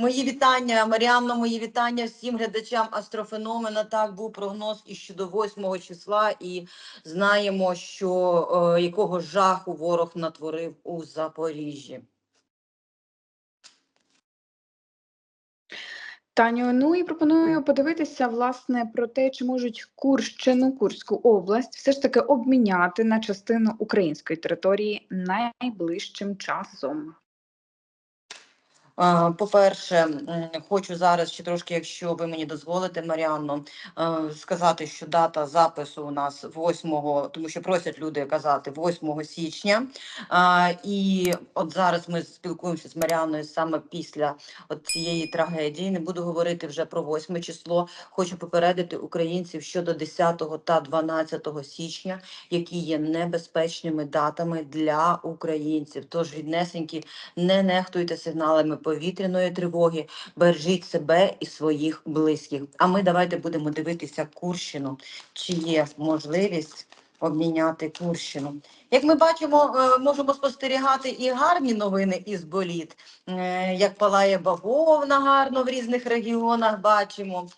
Мої вітання, Маріанно, мої вітання всім глядачам астрофеномена. Так був прогноз і щодо 8 числа, і знаємо, що е, якого жаху ворог натворив у Запоріжжі. Таню, ну і пропоную подивитися власне про те, чи можуть Курщину, Курську область все ж таки обміняти на частину української території найближчим часом. По-перше, хочу зараз ще трошки, якщо ви мені дозволите, Маріанно, е, сказати, що дата запису у нас 8, тому що просять люди казати 8 січня. І от зараз ми спілкуємося з Маріанною саме після цієї трагедії. Не буду говорити вже про 8 число. Хочу попередити українців щодо 10 та 12 січня, які є небезпечними датами для українців. Тож ріднесенькі, не нехтуйте сигналами повітряної тривоги, бережіть себе і своїх близьких. А ми давайте будемо дивитися Курщину, чи є можливість обміняти Курщину. Як ми бачимо, е, можемо спостерігати і гарні новини із боліт, Е, як палає бавовна гарно в різних регіонах. Бачимо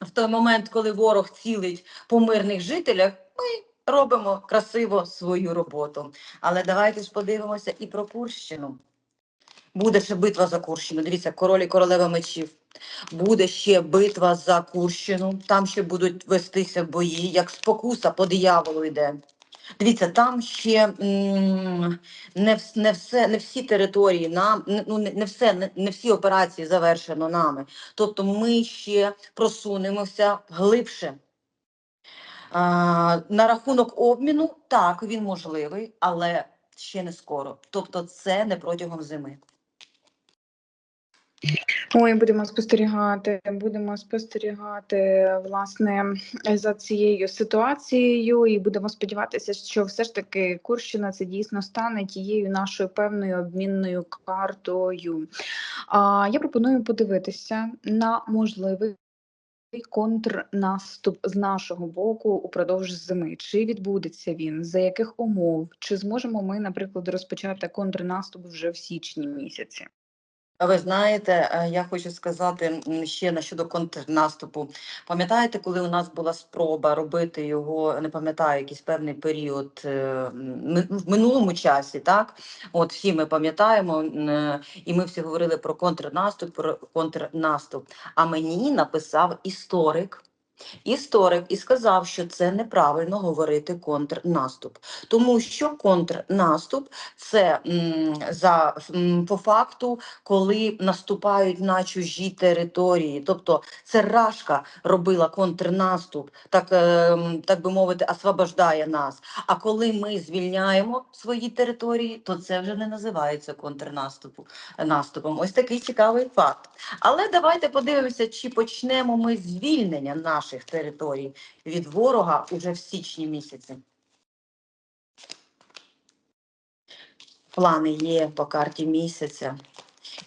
в той момент, коли ворог цілить по мирних жителях, ми робимо красиво свою роботу. Але давайте ж подивимося і про Курщину. Буде ще битва за Курщину. Дивіться, король і королева мечів. Буде ще битва за Курщину. Там ще будуть вестися бої, як спокуса по дияволу йде. Дивіться, там ще не, не, все, не всі території нам, ну не все, не, не всі операції завершено нами. Тобто ми ще просунемося глибше. А, на рахунок обміну, так, він можливий, але ще не скоро. Тобто, це не протягом зими. Ой, будемо спостерігати, будемо спостерігати власне за цією ситуацією, і будемо сподіватися, що все ж таки Курщина це дійсно стане тією нашою певною обмінною картою. А я пропоную подивитися на можливий. Контрнаступ з нашого боку упродовж зими. Чи відбудеться він? За яких умов? Чи зможемо ми, наприклад, розпочати контрнаступ вже в січні місяці? Ви знаєте, е, я хочу сказати ще на щодо контрнаступу. Пам'ятаєте, коли у нас була спроба робити його, не пам'ятаю, якийсь певний період е, в минулому часі, так? От всі ми пам'ятаємо, е, і ми всі говорили про контрнаступ, про контрнаступ. А мені написав історик. Історик і сказав, що це неправильно говорити контрнаступ, тому що контрнаступ це м, за м, по факту, коли наступають на чужі території. Тобто це Рашка робила контрнаступ, так, е, так би мовити, освобождає нас. А коли ми звільняємо свої території, то це вже не називається контрнаступу наступом. Ось такий цікавий факт. Але давайте подивимося, чи почнемо ми звільнення наших територій від ворога уже в січні місяці. Плани є по карті місяця.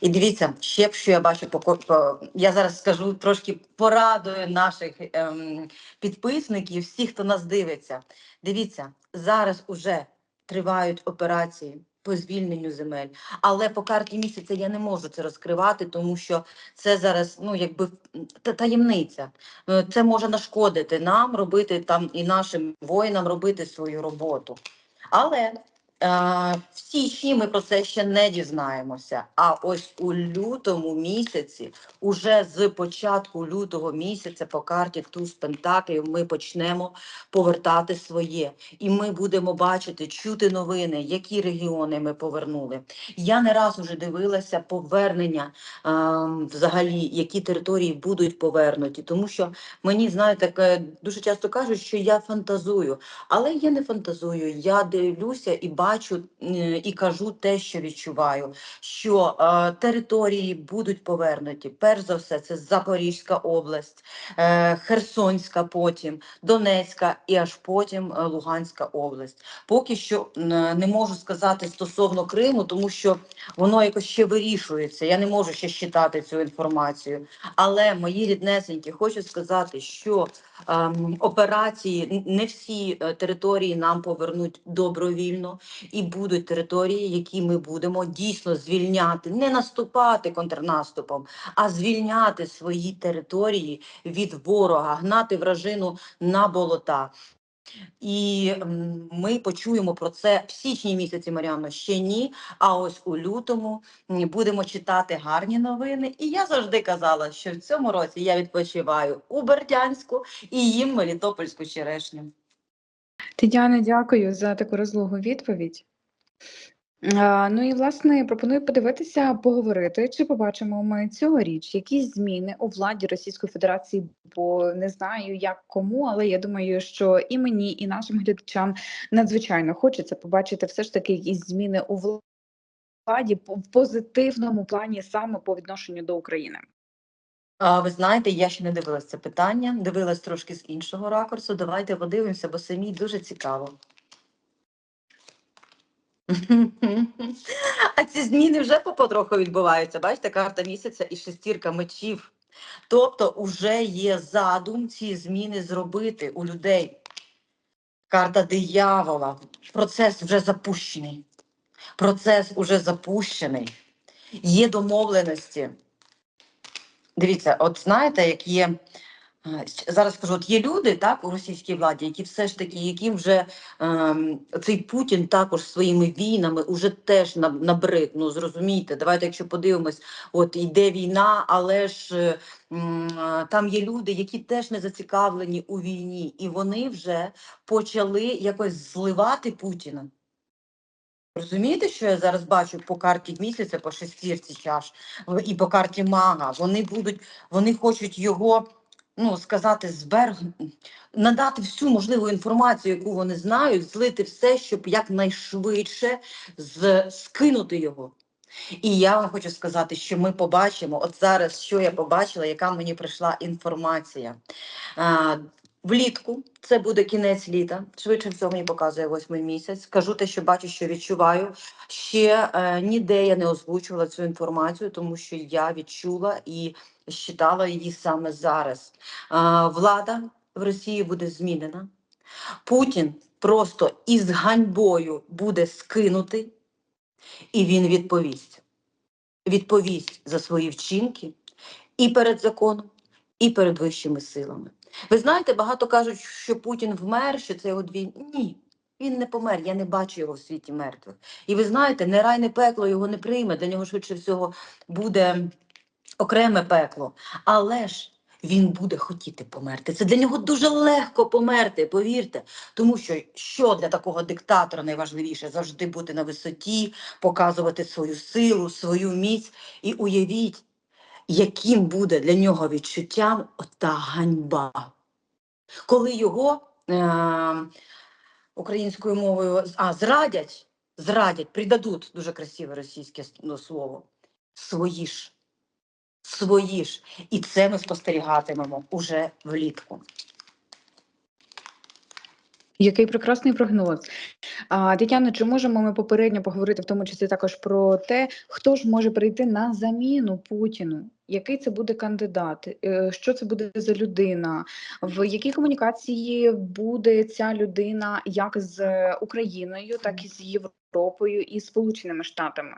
І дивіться, ще що я бачу по, я зараз скажу трошки порадую наших ем, підписників, всіх, хто нас дивиться. Дивіться, зараз уже тривають операції по звільненню земель, але по карті місяця я не можу це розкривати, тому що це зараз ну якби та- таємниця. Е, Це може нашкодити нам робити там і нашим воїнам робити свою роботу. Але В січні ми про це ще не дізнаємося. А ось у лютому місяці, уже з початку лютого місяця, по карті Туз Пентаклів, ми почнемо повертати своє, і ми будемо бачити, чути новини, які регіони ми повернули. Я не раз уже дивилася повернення, е, взагалі, які території будуть повернуті, тому що мені знаєте, дуже часто кажуть, що я фантазую. Але я не фантазую. Я дивлюся і бачу е, і кажу те, що відчуваю, що е, території будуть повернуті. Перш за все, це Запорізька область, е, Херсонська, потім Донецька і аж потім е, Луганська область. Поки що е, не можу сказати стосовно Криму, тому що воно якось ще вирішується. Я не можу ще считати цю інформацію. Але мої ріднесенькі, хочу сказати, що ем, операції не всі е, території нам повернуть добровільно, і будуть території, які ми будемо дійсно звільняти, не наступати контрнаступом, а звільняти свої території від ворога, гнати вражину на болота. І ми почуємо про це в січні місяці, Маріано, ще ні. А ось у лютому будемо читати гарні новини. І я завжди казала, що в цьому році я відпочиваю у Бердянську і їм Мелітопольську черешню. Тетяна, дякую за таку розлогу відповідь. Ну і власне пропоную подивитися, поговорити, чи побачимо ми цьогоріч якісь зміни у владі Російської Федерації, бо не знаю як кому, але я думаю, що і мені, і нашим глядачам надзвичайно хочеться побачити все ж таки якісь зміни у владі в позитивному плані саме по відношенню до України. Ви знаєте, я ще не дивилась це питання, дивилась трошки з іншого ракурсу. Давайте подивимося, бо самій дуже цікаво. А ці зміни вже по потроху відбуваються. Бачите, карта місяця і шестірка мечів. Тобто, вже є задум ці зміни зробити у людей. Карта диявола. Процес вже запущений. Процес уже запущений. Є домовленості. Дивіться, от знаєте, як є. Зараз скажу, от є люди так у російській владі, які все ж таки, яким вже ем, цей Путін також своїми війнами уже теж наб- набрид. Ну зрозумійте, давайте, якщо подивимось, от йде війна, але ж е, там є люди, які теж не зацікавлені у війні, і вони вже почали якось зливати Путіна. Розумієте, що я зараз бачу по карті місяця, по шестірці чаш і по карті мага? Вони будуть, вони хочуть його, ну сказати, зберг, надати всю можливу інформацію, яку вони знають, злити все, щоб якнайшвидше з, скинути його. І я вам хочу сказати, що ми побачимо, от зараз, що я побачила, яка мені прийшла інформація. А, влітку це буде кінець літа. Швидше всього мені показує восьмий місяць. Кажу те, що бачу, що відчуваю. Ще е, ніде я не озвучувала цю інформацію, тому що я відчула і считала її саме зараз. А, влада в Росії буде змінена. Путін просто із ганьбою буде скинутий, і він відповість. Відповість за свої вчинки і перед законом, і перед вищими силами. Ви знаєте, багато кажуть, що Путін вмер, що це його дві. Ні, він не помер. Я не бачу його в світі мертвих. І ви знаєте, не рай, не пекло його не прийме. Для нього швидше всього буде окреме пекло. Але ж він буде хотіти померти. Це для нього дуже легко померти, повірте. Тому що що для такого диктатора найважливіше завжди бути на висоті, показувати свою силу, свою міць. І уявіть, яким буде для нього відчуттям ота ганьба. Коли його е- українською мовою а, зрадять, зрадять, придадуть дуже красиве російське ну, слово. Свої ж. Свої ж. І це ми спостерігатимемо уже влітку. Який прекрасний прогноз. А, Тетяно, чи можемо ми попередньо поговорити в тому числі також про те, хто ж може прийти на заміну Путіну? Який це буде кандидат? Е, Що це буде за людина? В якій комунікації буде ця людина як з Україною, так і з Європою і Сполученими Штатами?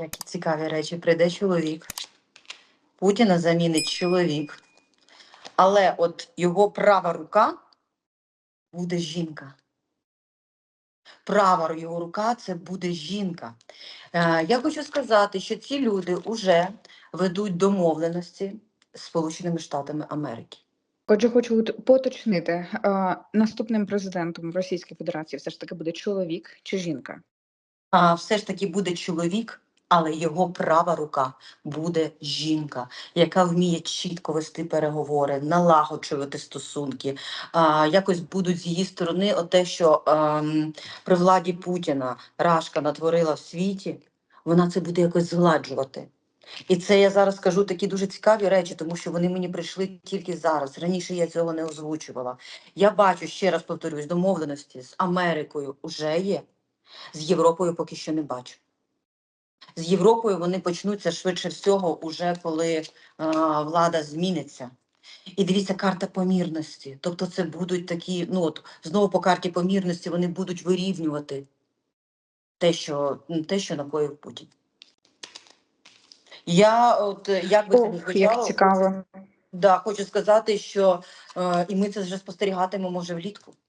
Які цікаві речі. Прийде чоловік. Путіна замінить чоловік. Але от його права рука буде жінка. Права його рука це буде жінка. Е, я хочу сказати, що ці люди вже ведуть домовленості з Сполученими Штатами Америки. Отже, хочу поточнити, е, наступним президентом Російської Федерації все ж таки буде чоловік чи жінка? А все ж таки буде чоловік, але його права рука буде жінка, яка вміє чітко вести переговори, налагоджувати стосунки. А, якось будуть з її сторони, те, що ем, при владі Путіна Рашка натворила в світі, вона це буде якось згладжувати. І це я зараз кажу такі дуже цікаві речі, тому що вони мені прийшли тільки зараз. Раніше я цього не озвучувала. Я бачу, ще раз повторюсь, домовленості з Америкою вже є. З Європою поки що не бачу. З Європою вони почнуться швидше всього, уже коли е, влада зміниться. І дивіться, карта помірності. Тобто це будуть такі, ну от знову по карті помірності вони будуть вирівнювати те, що, м, те, що накоїв Путін. Я от як би це не звучало, цікаво. Да, хочу сказати, що е, і ми це вже спостерігатимемо може влітку.